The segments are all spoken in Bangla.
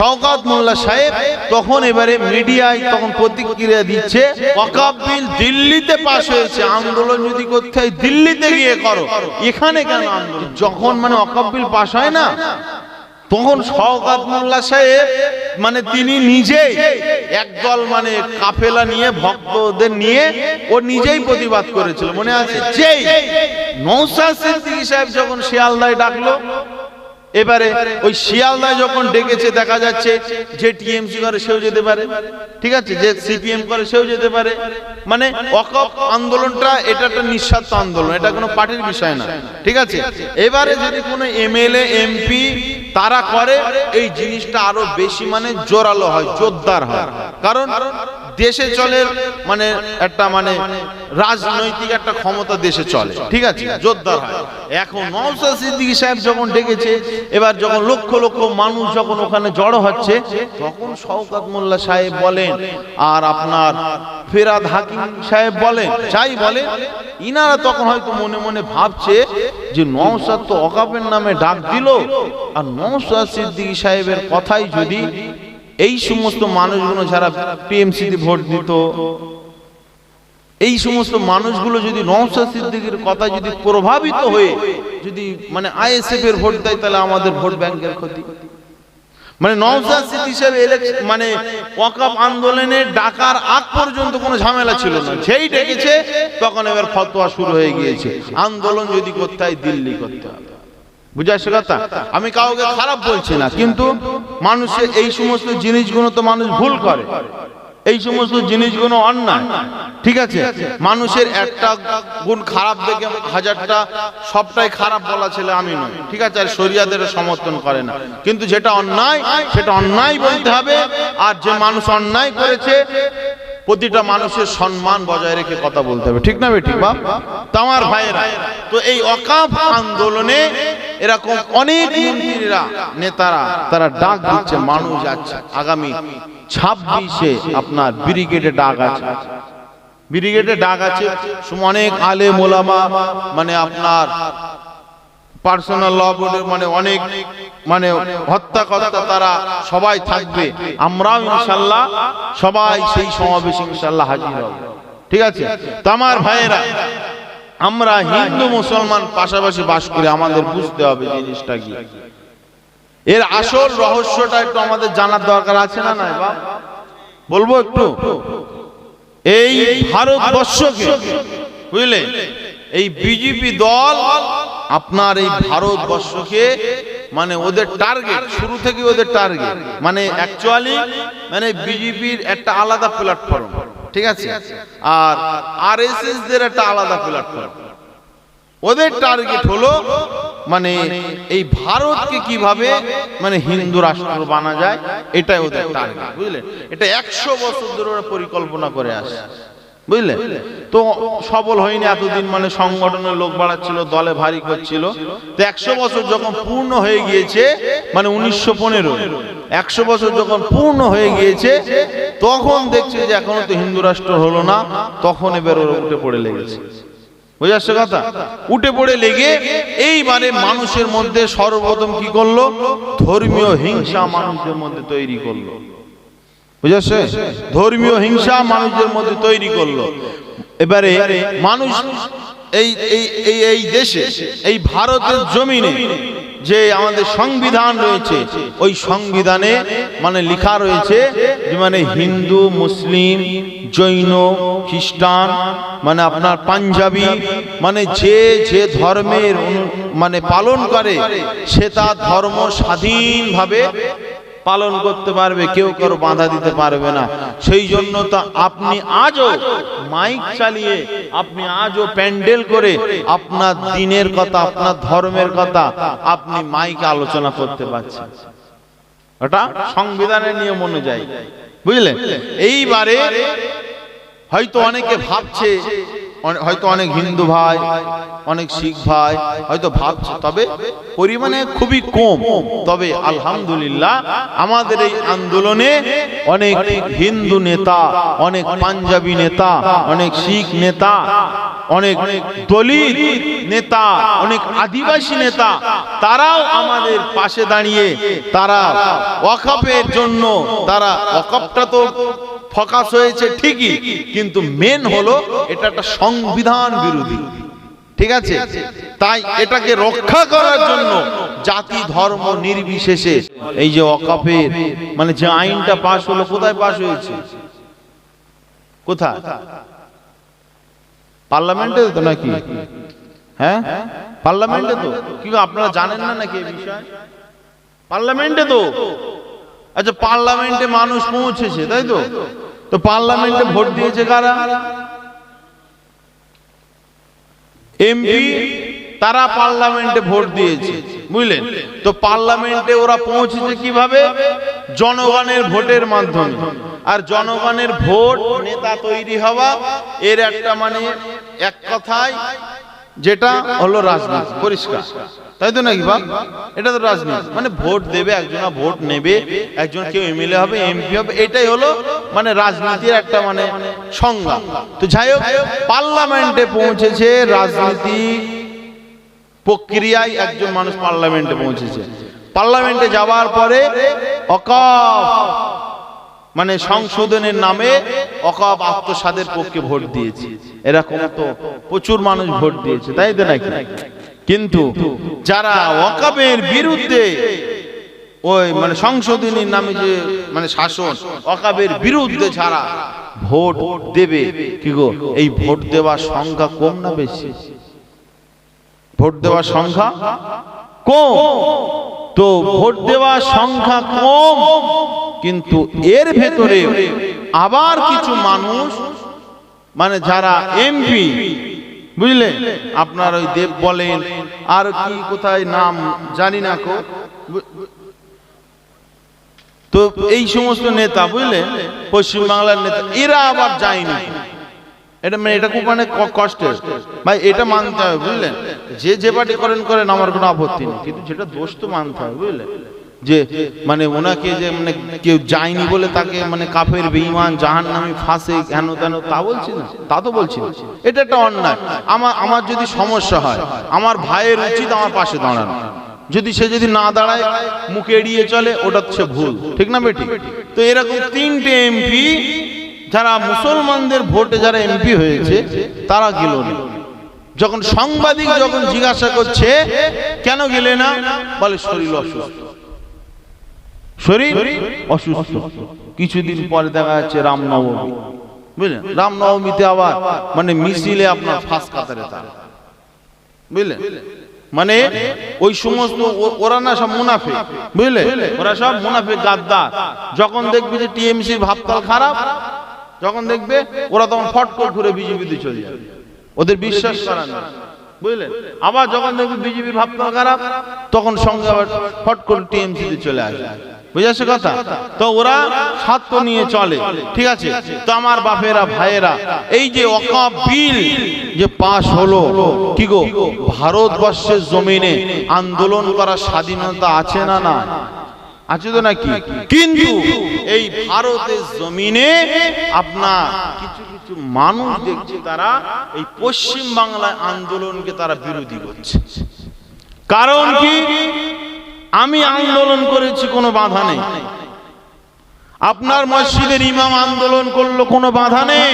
শওকাত মোল্লা সাহেব তখন এবারে মিডিয়ায় তখন প্রতিক্রিয়া দিচ্ছে, ওয়াকাব বিল দিল্লিতে পাশ হয়েছে, আন্দোলন যদি করতে হয় দিল্লিতে গিয়ে করো। এখানে কেন যখন মানে ওয়াকাব বিল পাশ হয় না, তখন শওকাত মোল্লা সাহেব মানে তিনি নিজেই একদল মানে কাফেলা নিয়ে, ভক্তদের নিয়ে ও নিজেই প্রতিবাদ করেছিল। মনে আছে? যেই নৌসাদ সিদ্দিকী সাহেব যখন শিয়ালদায় ডাকলো এবারে ওই শিয়ালদায় যখন ডেকেছে, দেখা যাচ্ছে যে টিএমসি করে সেও যেতে পারে। ঠিক আছে? যে সিপিএম করে সেও যেতে পারে। মানে অকপ আন্দোলনটা, এটা একটা নিঃস্বার্থ আন্দোলন, এটা কোনো পার্টির বিষয় না। ঠিক আছে? এবারে যদি কোনো এমএলএ, এমপি তারা করে, এই জিনিসটা আরও বেশি মানে জোরালো হয়, জোরদার হয়। কারণ দেশে চলে মানে একটা মানে রাজনৈতিক একটা ক্ষমতা দেশে চলে। ঠিক আছে? জোরদার হয়। এখন নওশাদ সিদ্দিকী সাহেব যখন ডেকেছে এবার যখন লক্ষ লক্ষ মানুষ যখন ওখানে জড়ো হচ্ছে তখন শওকাত মোল্লা সাহেব বলেন আর আপনার ফেরাদ হাকিম সাহেব বলেন যাই বলেন ইনারা তখন হয়তো মনে মনে ভাবছে যে নওশাদ তো অকাপের নামে ডাক দিল আর নওশাদ সিদ্দিকী সাহেবের কথাই যদি এই সমস্ত মানুষগুলো যারা টিএমসিতে ভোট দিত, এই সমস্ত মানুষগুলো যদি নওশাদ সিদ্দিকীর কথা যদি প্রভাবিত হয়ে যদি মানে আইএসএফ এর ভোট দেয়, তাহলে আমাদের ভোট ব্যাংকের ক্ষতি। মানে নওশাদ সিদ্দিকী সাহেব মানে ওয়াকাপ আন্দোলনে ডাকার আগ পর্যন্ত কোনো ঝামেলা ছিল না। যেই ডেকেছে, তখন এবার ফতোয়া শুরু হয়ে গিয়েছে। আন্দোলন যদি করতে হয়, দিল্লি করতে হবে। বুঝে কথা আমি কাউকে খারাপ বলছি না, কিন্তু মানুষের এই সমস্ত জিনিসগুলো তো মানুষ ভুল করে। এই সমস্ত জিনিসগুলো অন্যায়। ঠিক আছে? মানুষের একটা গুণ খারাপ দেখে হাজারটা, সবটাই খারাপ বলা ছেলে আমি নয় ঠিক আছে? আর শরিয়াদের সমর্থন করে না। কিন্তু যেটা অন্যায়, সেটা অন্যায় বলতে হবে। আর যে মানুষ অন্যায় করেছে প্রতিটা মানুষের সম্মান বজায় রেখে কথা বলতে হবে। ঠিক না বেঠিক বাপ? তো আমার ভাইয়েরা তো এই অকাপ আন্দোলনে এরকম অনেক মন্ত্রীরা নেতারা তারা ডাক দিচ্ছে মানুষ যাচ্ছে। আগামী ছাব্বিশে আপনার ব্রিগেডে ডাক আছে। ব্রিগেডে ডাক আছে অনেক আলে মোলামা মানে আপনার পার্সোনাল ল বোর্ডের মানে অনেক মানে হত্যাকর্তা তারা সবাই থাকবে। আমরাও ইনশাল্লাহ সবাই সেই সমাবেশে ইনশাল্লাহ হাজির হব। ঠিক আছে? তো আমার ভাইয়েরা, আমরা হিন্দু মুসলমান পাশাপাশি বাস করি, আমাদের বুঝতে হবে জিনিসটা কি। এর আসল রহস্যটা একটু আমাদের জানার দরকার আছে না নাই, বাপ? বলব একটু? এই ভারতবর্ষকে, বুঝলে? এই বিজেপি দল আপনার এই ভারতবর্ষকে মানে ওদের টার্গেট শুরু থেকে ওদের টার্গেট মানে অ্যাকচুয়ালি মানে বিজেপির একটা আলাদা প্ল্যাটফর্ম ঠিক আছে? আর আরএসএস দের একটা আলাদা প্ল্যাটফর্ম ওদের টার্গেট হলো মানে এই ভারতকে কীভাবে মানে হিন্দু রাষ্ট্র বানা যায়, এটাই ওদের টার্গেট বুঝলেন এটা একশো বছর ধরে পরিকল্পনা করে আসে বুঝলে? তো সবল হয়নি এতদিন মানে সংগঠনের লোক বাড়াচ্ছিল, দলে ভারী করছিল। তো একশো বছর যখন পূর্ণ হয়ে গিয়েছে মানে উনিশশো পনেরো, একশো বছর যখন পূর্ণ হয়ে গিয়েছে, তখন দেখছে যে এখনও তো হিন্দু রাষ্ট্র হলো না, তখন এবার ওরা উঠে পড়ে লেগেছে। বুঝে আসছে কথা? উঠে পড়ে লেগে এইবারে মানুষের মধ্যে সর্বপ্রথম কি করল? ধর্মীয় হিংসা মানুষের মধ্যে তৈরি করল। বুঝেছে? ধর্মীয় হিংসা মানুষের মধ্যে তৈরি করল। এবারে মানুষ এই এই এই দেশে, এই ভারতের জমিনে যে আমাদের সংবিধান রয়েছে, ওই সংবিধানে মানে লেখা রয়েছে যে মানে হিন্দু, মুসলিম, জৈন, খ্রিস্টান মানে আপনার পাঞ্জাবি মানে যে যে ধর্মের মানে পালন করে, সে তার ধর্ম স্বাধীনভাবে পালন করতে পারবে, কেউ কারও বাধা দিতে পারবে না। সেই জন্য তো আপনি আজও মাইক চালিয়ে, আপনি আজও প্যান্ডেল করে আপনার দিনের কথা, আপনার ধর্মের কথা আপনি মাইকে আলোচনা করতে পারছেন। ওটা সংবিধানের নিয়ম অনুযায়ী। বুঝলেন এইবারে হয়তো অনেকে ভাবছে হয়তো অনেক হিন্দু ভাই, অনেক শিখ ভাই, হয়তো ভাবছে, তবে পরিমাণে খুবই কম। তবে আলহামদুলিল্লাহ, আমাদের এই আন্দোলনে অনেক হিন্দু নেতা, অনেক পাঞ্জাবি নেতা, অনেক শিখ নেতা অনেক দলিত নেতা অনেক আদিবাসী নেতা তারাও আমাদের পাশে দাঁড়িয়ে তারা ওয়াকাফের জন্য তারা ওয়াকাফটা তো ফকাস হয়েছে ঠিকই কিন্তু মেন হলো এটা একটা সংবিধান বিরোধী। ঠিক আছে? তাই এটাকে রক্ষা করার জন্য জাতি ধর্ম নির্বিশেষে এই যে অকাপের মানে যে আইনটা পাশ হলো কোথায় পাশ হয়েছে? কোথায়? পার্লামেন্টে তো নাকি হ্যাঁ পার্লামেন্টে তো কি আপনারা জানেন না নাকি এই বিষয় পার্লামেন্টে তো আচ্ছা পার্লামেন্টে মানুষ পৌঁছেছে তাই তো তো পার্লামেন্টে ভোট দিয়েছে কারা এমপি তারা পার্লামেন্টে ভোট দিয়েছে বুঝলেন তো পার্লামেন্টে ওরা পৌঁছেছে কীভাবে জনগণের ভোটের মাধ্যমে আর জনগণের ভোট, নেতা তৈরি হওয়া, এর একটা মানে এক কথায় যেটা হলো রাজনীতি, পরিষ্কার। তাই তো নাকি বাপ? এটা তো রাজনীতি। মানে ভোট দেবে, একজন ভোট নেবে, একজন কেউ এমএলএ হবে, এমপি হবে, এটাই হলো মানে রাজনীতির একটা মানে সংজ্ঞা। তো যাই হোক, পার্লামেন্টে পৌঁছেছে রাজনীতি প্রক্রিয়ায় একজন মানুষ পার্লামেন্টে পৌঁছেছে। পার্লামেন্টে যাওয়ার পরে অকাপ মানে সংশোধনের নামে অকাপ আত্মসাদের পক্ষে ভোট দিয়েছে। এরকম তো প্রচুর মানুষ ভোট দিয়েছে, তাই তো নাকি? কিন্তু যারা ওয়াকাবের বিরুদ্ধে ওই মানে সংশোধনীর নামে যে মানে শাসন ওয়াকাবের বিরুদ্ধে যারা ভোট দেবে, কি গো? এই ভোট দেওয়ার সংখ্যা কম না বেশি? ভোট দেওয়ার সংখ্যা কম, তো ভোট দেওয়ার সংখ্যা কম, কিন্তু এর ভেতরে আবার কিছু মানুষ মানে যারা এমপি, বুঝলে? আপনার ওই দেব বলেন, আর কি কোথায় নাম জানি না কো। তো এই সমস্ত নেতা, বুঝলে? পশ্চিমবাংলার নেতা, এরা আবার যায়নি। এটা মানে এটা খুব মানে কষ্টের। ভাই, এটা মানতে হবে, বুঝলেন? যে যে পার্টি করেন করেন, আমার কোনো আপত্তি নেই। কিন্তু যেটা দোষ তো মানতে হবে, বুঝলেন? যে মানে ওনাকে যে মানে কেউ যায়নি বলে তাকে মানে কাফের, বেঈমান, জাহান্নামী ফাঁসে হেন তেন, তা বলছি না। তা তো বলছি না। এটা একটা অন্যায়। আমার আমার যদি সমস্যা হয়, আমার ভাইয়ের উচিত আমার পাশে দাঁড়ানো। যদি সে যদি না দাঁড়ায়, মুখে এড়িয়ে চলে, ওটা হচ্ছে ভুল। ঠিক না, বেটি? তো এরকম তিনটে এমপি যারা মুসলমানদের ভোটে যারা এমপি হয়েছে তারা গেল না। যখন সাংবাদিক যখন জিজ্ঞাসা করছে কেন গেলে না? বলে শরীর অসুস্থ। শরীর অসুস্থ। কিছুদিন পরে দেখা যাচ্ছে রামনবমী। বুঝলেন? রামনবমীতে আবার মানে মিছিলে আপনার ফাঁস কাতারে তার। বুঝলেন? মানে ওই সমস্ত ওরা না সব মুনাফে। বুঝলে ওরা সব মুনাফে গাদ্দার। যখন দেখবে যে টিএমসির ভাবতাল খারাপ যখন দেখবে, ওরা তখন ফট করে ঘুরে বিজেপিতে চলে যাবে। ওদের বিশ্বাস করার না বুঝলেন? আবার যখন দেখবে বিজেপির ভাবতাল খারাপ, তখন সঙ্গে আবার ফট করে টিএমসিতে চলে আসবে। বুঝেছে কথা? তো ওরা নিয়ে চলে। ঠিক আছে? তো আমার বাপেরা, ভাইয়েরা, এই যে অকাপ যে পাশ হলো, কি গো? ভারতবর্ষের জমিনে আন্দোলন করার স্বাধীনতা আছে না না আছে তো নাকি কিন্তু এই ভারতের জমিনে আপনার কিছু কিছু মানুষ দেখছে তারা এই পশ্চিম বাংলায় আন্দোলনকে তারা বিরোধী করছে। কারণ কি? আমি আন্দোলন করেছি কোনো বাধা নেই। আপনার মসজিদের ইমাম আন্দোলন করল কোনো বাধা নেই।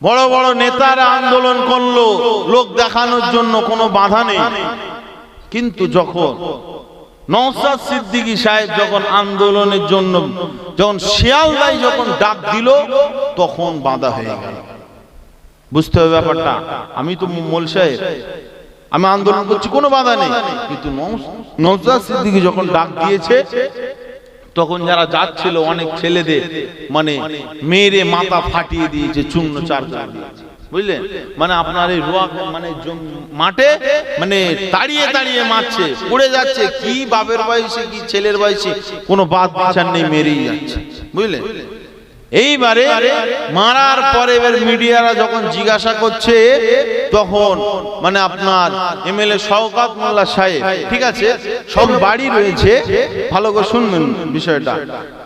বড় বড় নেতারা আন্দোলন করল লোক দেখানোর জন্য কোনো বাধা নেই। কিন্তু যখন নওসাদ সিদ্দিকী সাহেব যখন আন্দোলনের জন্য, যখন শিয়ালদাই যখন ডাক দিল, তখন বাধা হয়ে গেল। বুঝতে হবে ব্যাপারটা? আমি তো মোল সাহেব। আমি আন্দোলন করছি, কোনো বাধা নেই। কিন্তু নওসাদ সিদ্দিকী যখন ডাক দিয়েছে, তখন যারা যাচ্ছিল অনেক ছেলেদের মানে মেরে মাথা ফাটিয়ে দিয়েছে, চূর্ণ চার দিয়েছে। বুঝলেন? মানে আপনার এই রোয়া মানে মাঠে মানে তাড়িয়ে তাড়িয়ে মারছে পড়ে যাচ্ছে, কি বাপের বয়সে, কি ছেলের বয়সে, কোনো বাদ বিচার নেই, মেরেই যাচ্ছে, বুঝলেন? এইবারে মারার পরে এবার মিডিয়ারা যখন জিজ্ঞাসা করছে, তখন মানে আপনার এমএলএ শওকাত মোল্লা সাহেব, ঠিক আছে, সব বাড়ি রয়েছে, ভালো করে শুনবেন বিষয়টা,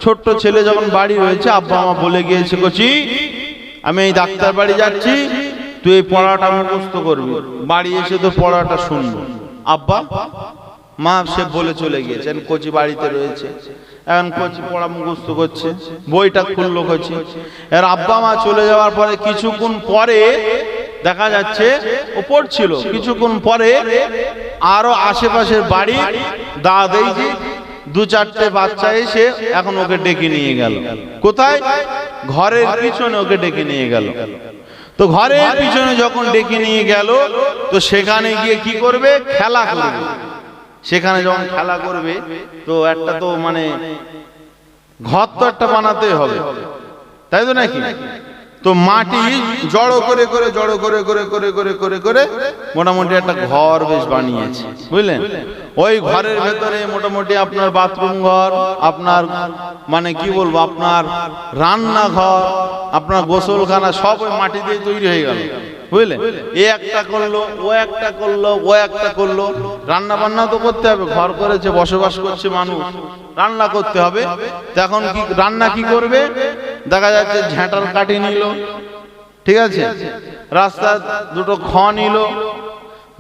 ছোট্ট ছেলে যখন বাড়ি রয়েছে, আব্বা মা বলে গিয়েছে, কচি আমি এই ডাক্তার বাড়ি যাচ্ছি, তুই পড়াটা মুখস্থ করবি। বাড়ি এসে তো পড়াটা শুনব। আব্বা, মা সে বলে চলে গিয়েছেন কচি বাড়িতে রয়েছে। এখন কচি পড়া মুখস্থ করছে, বইটা খুললো কচি। এর আব্বা মা চলে যাওয়ার পরে কিছুক্ষণ পরে দেখা যাচ্ছে, ও পড়ছিল। কিছুক্ষণ পরে আরও আশেপাশের বাড়ি দাদাই দু চারটে বাচ্চা এসে এখন ওকে ডেকে নিয়ে গেল। কোথায়? ঘরের পিছনে ওকে ডেকে নিয়ে গেল। তো ঘরের পিছনে যখন ডেকে নিয়ে গেল, তো সেখানে গিয়ে কি করবে? খেলা করবে। সেখানে যখন খেলা করবে, তো একটা তো মানে ঘর তো একটা বানাতে হবে। তাই তো নাকি? তো মাটি জড়ো করে করে, জড়ো করে করে করে করে করে করে মোটামুটি একটা ঘর বেশ বানিয়েছে, বুঝলেন? ওই ঘরের ভেতরে মোটামুটি আপনার বাথরুম ঘর, আপনার মানে কি বলব, আপনার রান্নাঘর, আপনার গোসলখানা সব ওই মাটি দিয়ে তৈরি হয়ে গেল। বুঝলেন এ একটা করল, ও একটা করল, ও একটা করল। রান্না বান্না তো করতে হবে, ঘর করেছে, বসবাস করছে মানুষ। রান্না করতে হবে। এখন কি, রান্না কি করবে? দেখা যাচ্ছে ঝাঁটাল কাটি নিল। ঠিক আছে? রাস্তা দুটো খ নিল,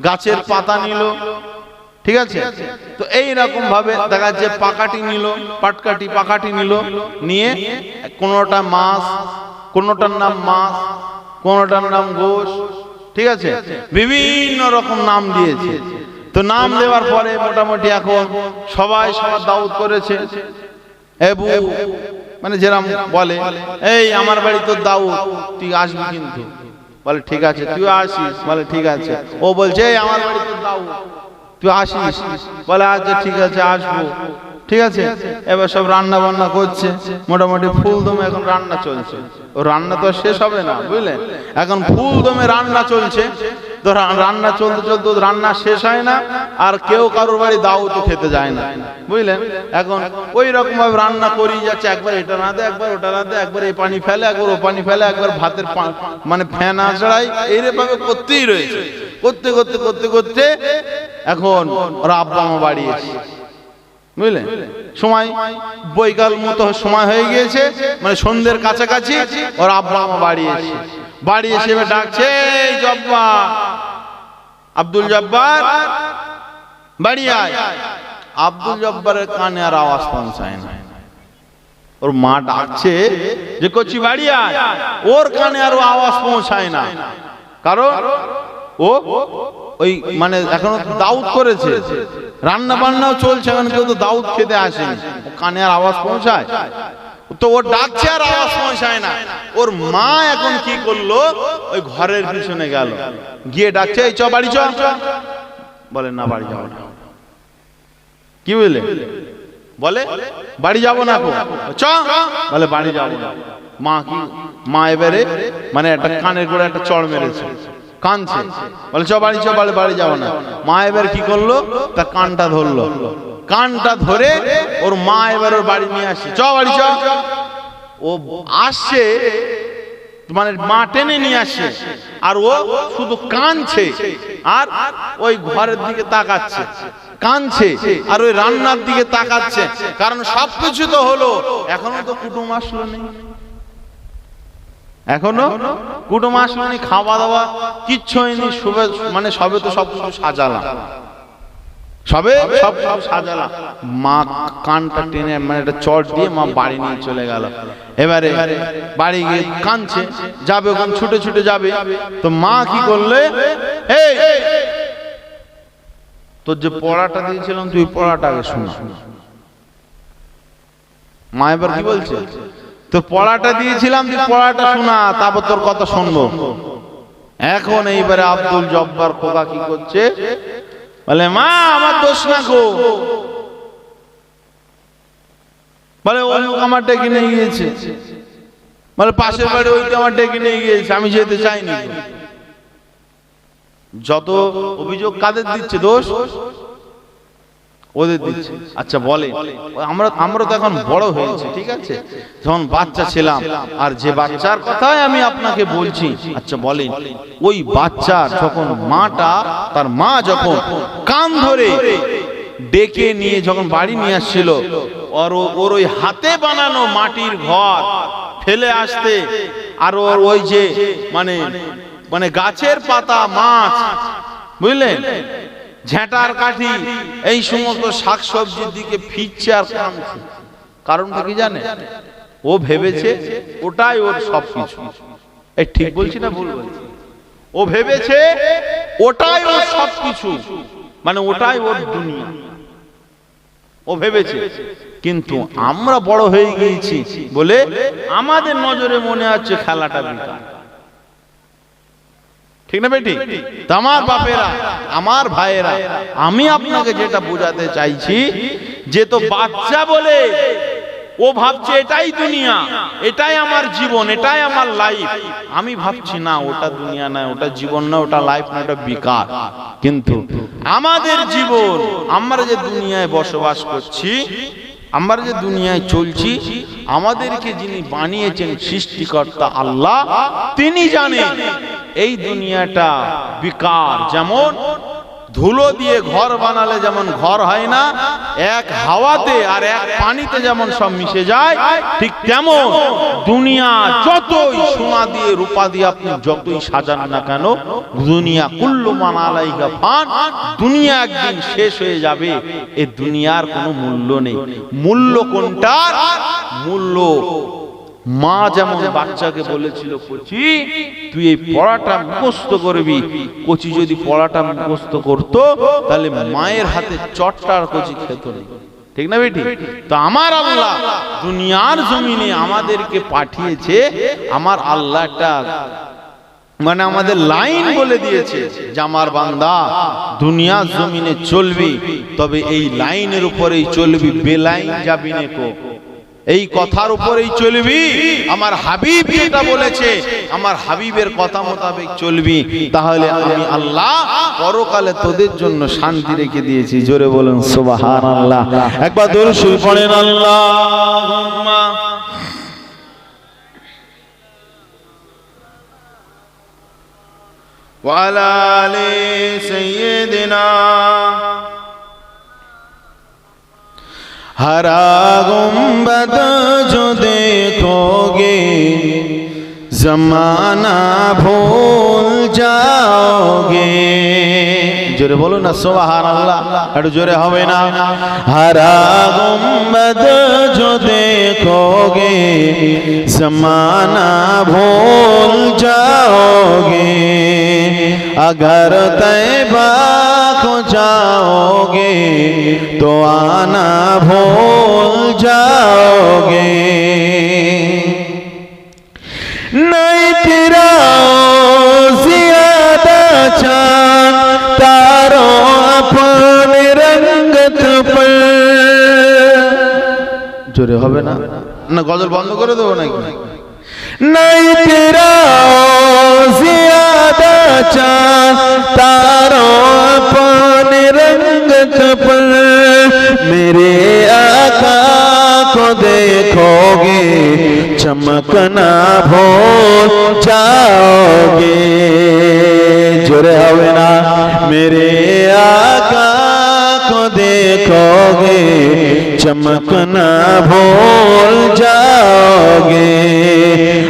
গাছের পাতা নিল। ঠিক আছে? তো এই রকম ভাবে দেখা যাচ্ছে পাকাটি নিল, পাটকাটি পাকাটি নিল, নিয়ে কোনোটা মাছ, কোনোটার নাম মাছ, কোনোটার নাম গোশ ঠিক আছে? বিভিন্ন রকম নাম দিয়েছে। তো নাম দেওয়ার পরে মোটামুটি এখন সবাই সবার দাউদ করেছে। এবু মানে যেরাম বলে এই আমার বাড়ি তোর দাউদ তুই আসবি কিন্তু। বলে ঠিক আছে তুই আসিস। বলে ঠিক আছে। ও বলছে এই আমার বাড়ি তোর দাউদ তুই আসিস। বলে আচ্ছা ঠিক আছে আসব। ঠিক আছে? এবার সব রান্না বান্না করছে। মোটামুটি ফুল দমে এখন রান্না চলছে। ও রান্না তো শেষ হবে না বুঝলেন এখন ফুল দমে রান্না চলছে। তো রান্না চলতে চলতে রান্না শেষ হয় না, আর কেউ কারোর বাড়ি দাও তো খেতে যায় না বুঝলেন এখন ওই রকম ভাবে রান্না করি যাচ্ছে। একবার এটা না দে, একবার ওটা না দে, একবার এই পানি ফেলে, একবার ও পানি ফেলে, একবার ভাতের মানে ফ্যান আছড়াই এইভাবে করতেই রয়েছে। করতে করতে করতে করতে এখন ওরা আব্বা মা বাড়ি এসে বুঝলেন সময় বৈকাল মতো সময় হয়ে গিয়েছে মানে সন্ধ্যের কাছাকাছি ওর আব্বা বাড়ি এসে বাড়ি এসে ডাকছে জব্বা, আব্দুল জব্বার, বাড়ি আয়। আব্দুল জব্বারের কানে আর আওয়াজ পৌঁছায় না। ওর মা ডাকছে যে, কচি, বাড়ি আয়। ওর কানে আর আওয়াজ পৌঁছায় না। কারণ ও, ওই মানে এখনও দাউদ করেছে। রান্না বান্নাও চলছে, এখন কেউ তো দাউদ খেতে আসেনি। কানে আর আওয়াজ পৌঁছায়? তো ও ডাকছে আর আওয়াজ পৌঁছায় না। ওর মা এখন কি করল? ওই ঘরের পিছনে গেল। গিয়ে ডাকছে, এই চ, বাড়ি চ। বলে, না, বাড়ি যাব না। কি বুঝলে বলে, বাড়ি যাব না চ। বলে, বাড়ি যাব না। মা কি, মা এবারে মানে একটা কানের করে একটা চড় মেরেছে। কানছে বলে চ বাড়ি চ বলে বাড়ি যাব না। মা এবার কি করল? তা কানটা ধরলো। কানটা ধরে ওর মা এবার ওর বাড়ি নিয়ে আসছে। চ বাড়ি চ ও আসছে মানে মা টেনে নিয়ে আসছে। আর ও শুধু কানছে আর ওই ঘরের দিকে তাকাচ্ছে। কানছে আর ওই রান্নার দিকে তাকাচ্ছে। কারণ সবকিছু তো হলো, এখনও তো কুটুম আসলো নেই। এখনও? কুটুম আসলো নেই খাওয়া দাওয়া কিচ্ছু হয়নি সবে মানে সবে তো সব কিছু সাজালাম। সবে? সব? সব সাজালাম। মা কানটা টেনে মানে একটা চট দিয়ে মা বাড়ি নিয়ে চলে গেল। এবারে বাড়ি গিয়ে কানছে যাবে ওখানে ছুটে ছুটে যাবে। তো মা কি করলে? এই! তোর যে পড়াটা দিয়েছিলাম তুই পড়াটা আগে শোনা। মা এবার কি বলছে? তোর পড়াটা দিয়েছিলাম, তুই পড়াটা শোনা, তারপর তোর কথা শুনব। এখন এইবারে আব্দুল জব্বার খোকা কি করছে? বলে, মা, আমার দোষ না গো। বলে অমুক আমার ডেকে নিয়ে গিয়েছে। বলে, পাশের বাড়ি ওইটা আমার ডেকে নিয়ে গিয়েছে, আমি যেতে চাইনি। যত অভিযোগ কাদের দিচ্ছে, দোষ? ওদের দিচ্ছে। আচ্ছা বলে। আমরা আমরা তো এখন বড় হয়েছি, ঠিক আছে? যখন বাচ্চা ছিলাম, আর যে বাচ্চার কথাই আমি আপনাকে বলছি আচ্ছা বলেন, ওই বাচ্চা যখন মাটা, তার মা যখন কান ধরে ডেকে নিয়ে যখন বাড়ি নিয়ে আসছিল ও- ওর ওই হাতে বানানো মাটির ঘর ফেলে আসতে, আর ওর ওই যে মানে মানে গাছের পাতা, মাছ, বুঝলেন? ঝেঁটার কাঠি, এই সমস্ত শাকসবজির দিকে ফিরছে আর কামছে কারণটা কি জানে? ও ভেবেছে ওটাই ওর সব কিছু এই ঠিক বলছি না ভুল বলছি? ও ভেবেছে ওটাই ওর সব কিছু মানে ওটাই ওর দুনিয়া। ও ভেবেছে। কিন্তু আমরা বড় হয়ে গিয়েছি বলে আমাদের নজরে মনে হচ্ছে খেলাটা বিকার ঠিক না বেটি? আমার বাপেরা আমার ভাইয়েরা আমি আপনাকে যেটা বোঝাতে চাইছি যে তো বাচ্চা বলে ও ভাবছে এটাই দুনিয়া এটাই আমার জীবন এটাই আমার লাইফ আমি ভাবছি না ওটা দুনিয়া না ওটা জীবন না ওটা লাইফ না ওটা বিকার। কিন্তু আমাদের জীবন আমরা যে দুনিয়ায় বসবাস করছি আমরা যে দুনিয়ায় চলছি আমাদেরকে যিনি বানিয়েছেন সৃষ্টিকর্তা আল্লাহ তিনি জানেন এই দুনিয়াটা বিকার। যেমন ধুলো দিয়ে ঘর বানালে যেমন ঘর হয় না, এক হাওয়াতে আর এক পানিতে যেমন সব মিশে যায়, ঠিক তেমন দুনিয়া যতই সোনা দিয়ে, রূপা দিয়ে আপনি যতই সাজান না কেন, দুনিয়া কুল্লু মানালাইকা ফান, দুনিয়া একদিন শেষ হয়ে যাবে, এ দুনিয়ার কোনো মূল্য নেই। মূল্য কোনটার? মূল্য মা যেমন বাচ্চাকে বলেছিল, কচি, তুই এই পড়াটা মুখস্থ করবি। কচি যদি পড়াটা মুখস্থ করতো, তাহলে মায়ের হাতে চটটার কচি খেত না। ঠিক না বেটি? তো আমার আল্লাহ দুনিয়ার জমিনে আমাদেরকে পাঠিয়েছে, আমার আল্লাহটা মানে আমাদের লাইন বলে দিয়েছে যে, আমার বান্দা, দুনিয়ার জমিনে চলবি, তবে এই লাইনের উপরেই চলবি, বেলাইন যাবি নে এই কথার উপরেই চলবি আমার হাবিব যেটা বলেছে আমার হাবিবের কথা মোতাবেক চলবি তাহলে আমি আল্লাহ পরকালে তোদের জন্য শান্তি রেখে দিয়েছি জোরে বলুন সুবাহান আল্লাহ একবার দরুদ পড়েন আল্লাহ وعلى آل سيدنا हरा गुंबद जो देखोगे जमाना भूल जाओगे। জোরে বলো না সোহান আল্লাহ একটু জোরে হবে না হারা গুম্বদ जो देखोगे जमाना भूल जाओगे अगर तैबा को जाओगे तो आना भूल जाओगे नहीं तेरा ज्यादा चांद হবে না না গজল বন্ধ করে দেবো নাকি नहीं तेरा ज्यादा चांद तारों अपने रंगत पर मेरे आका को देखोगे चमकना भूल जाओगे जोरे হবে না मेरे आका को देखोगे चमकना भूल जाओगे,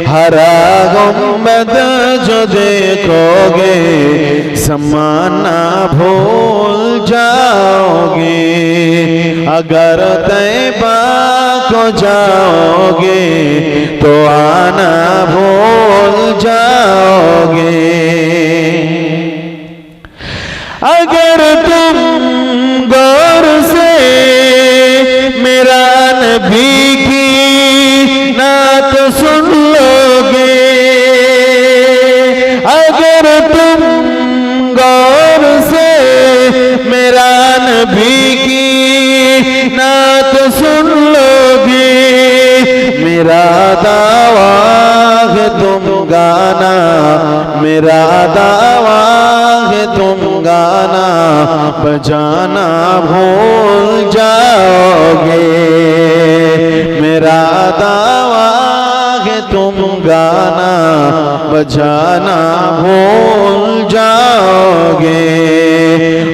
हरा गुंबद जो देखोगे, समाना भूल जाओगे। अगर तैबा को जाओगे तो आना गाना बजाना भूल जाओगे। मेरा दावा है तुम गाना, बजाना भूल जाओगे।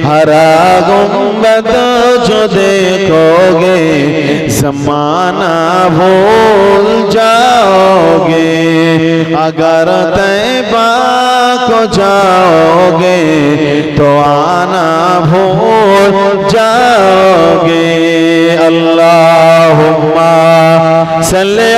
हरा गुंबद जो देखोगे, जमाना भूल जाओगे। अगर तैबा को जाओगे तो आना भूल जाओगे। अल्लाह सल्ले